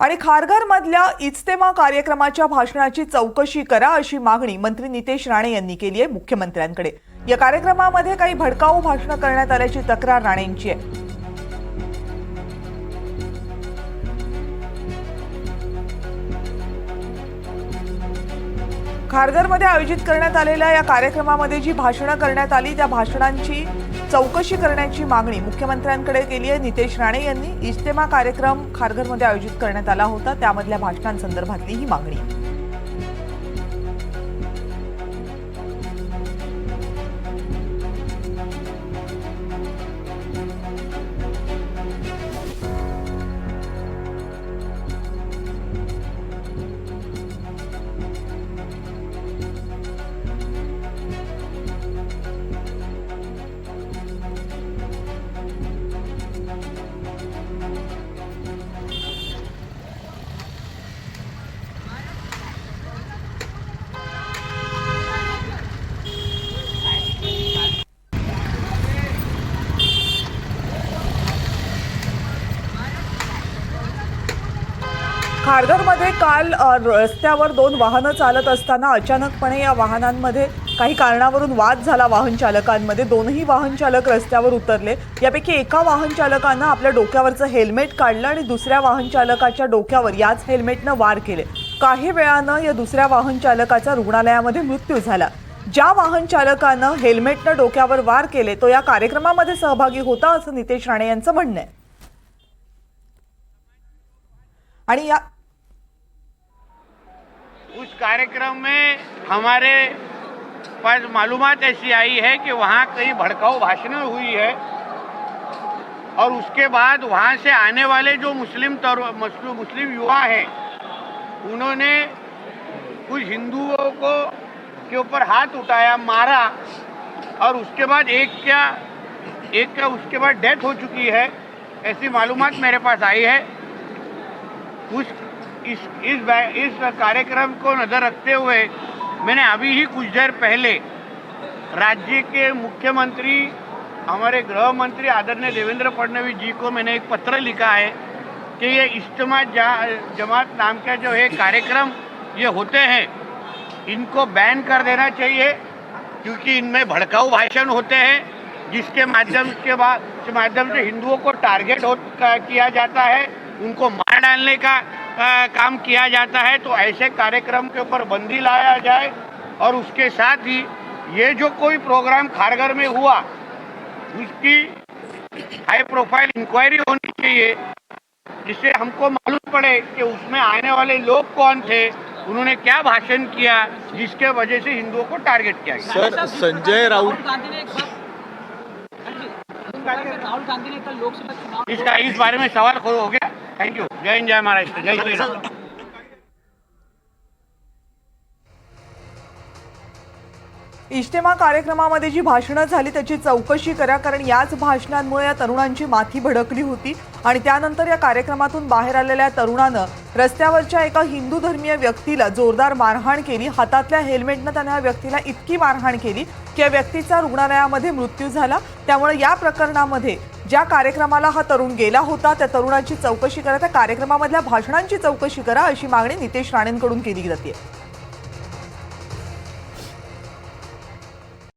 आणि खारघरमधल्या इज्तेमा कार्यक्रमाच्या भाषणाची चौकशी करा अशी मागणी मंत्री नितेश राणे यांनी केली आहे मुख्यमंत्र्यांकडे. या कार्यक्रमामध्ये काही भडकाऊ भाषणं करण्यात आल्याची तक्रार राणेंची आहे. खारघरमध्ये आयोजित करण्यात आलेल्या या कार्यक्रमामध्ये जी भाषणं करण्यात आली त्या भाषणांची चौकशी करण्याची मागणी मुख्यमंत्र्यांकडे केली आहे. नितेश राणे यांनी इज्तेमा कार्यक्रम खारघरमध्ये आयोजित करण्यात आला होता. त्यामधल्या भाषणांसंदर्भातली ही मागणी. खारघरमध्ये काल रस्त्यावर दोन वाहनं चालत असताना अचानकपणे या वाहनांमध्ये काही कारणावरून वाद झाला. वाहन चालकांमध्ये दोनही वाहन चालक रस्त्यावर उतरले. यापैकी एका वाहन चालकानं आपल्या डोक्यावरचं हेल्मेट काढलं आणि दुसऱ्या वाहन चालकाच्या डोक्यावर याच हेल्मेटनं वार केले. काही वेळानं या दुसऱ्या वाहन चालकाचा रुग्णालयामध्ये मृत्यू झाला. ज्या वाहन चालकानं हेल्मेटनं डोक्यावर वार केले तो या कार्यक्रमामध्ये सहभागी होता असं नितेश राणे यांचं म्हणणं आहे. आणि या कार्यक्रम में हमारे पास मालूम ऐसी आई है कि वहाँ कई भड़काऊ भाषण हुई है और उसके बाद वहाँ से आने वाले जो मुस्लिम तर, मुस्लिम युवा हैं, उन्होंने कुछ हिंदुओं को के ऊपर हाथ उठाया, मारा और उसके बाद एक क्या, एक का उसके बाद डेथ हो चुकी है, ऐसी मालूमात मेरे पास आई है। उस इस इस इस कार्यक्रम को नज़र रखते हुए मैंने अभी ही कुछ देर पहले राज्य के मुख्यमंत्री, हमारे गृह मंत्री आदरणीय देवेंद्र फडणवीस जी को मैंने एक पत्र लिखा है कि ये इज्तमा जमात नाम का जो है कार्यक्रम ये होते हैं, इनको बैन कर देना चाहिए, क्योंकि इनमें भड़काऊ भाषण होते हैं, जिसके माध्यम के बाद माध्यम से हिंदुओं को टारगेट हो किया जाता है, उनको मार डालने का आ, काम किया जाता है तो ऐसे कार्यक्रम के ऊपर बंदी लाया जाए और उसके साथ ही ये जो कोई प्रोग्राम खारगर में हुआ उसकी हाई प्रोफ़ाइल इंक्वायरी होनी चाहिए जिससे हमको मालूम पड़े कि उसमें आने वाले लोग कौन थे उन्होंने क्या भाषण किया जिसके वजह से हिंदुओं को टारगेट किया गया। सर संजय राउत राहुल गांधी ने एक बार राहुल गांधी ने कल लोकसभा चुनाव इसका इस बारे में सवाल हो गया। थैंक यू జై జయ మహారాష్ట్ర జై శ్రీరామ్. इज्तेमा कार्यक्रमामध्ये जी भाषणं झाली त्याची चौकशी करा कारण याच भाषणांमुळे या तरुणांची माथी भडकली होती. आणि त्यानंतर या कार्यक्रमातून बाहेर आलेल्या तरुणानं रस्त्यावरच्या एका हिंदू धर्मीय व्यक्तीला जोरदार मारहाण केली. हातातल्या हेल्मेटनं त्यानं या व्यक्तीला इतकी मारहाण केली की या व्यक्तीचा रुग्णालयामध्ये मृत्यू झाला. त्यामुळे या प्रकरणामध्ये ज्या कार्यक्रमाला हा तरुण गेला होता त्या तरुणाची चौकशी करा त्या कार्यक्रमामधल्या भाषणांची चौकशी करा अशी मागणी नितेश राणेंकडून केली जाते.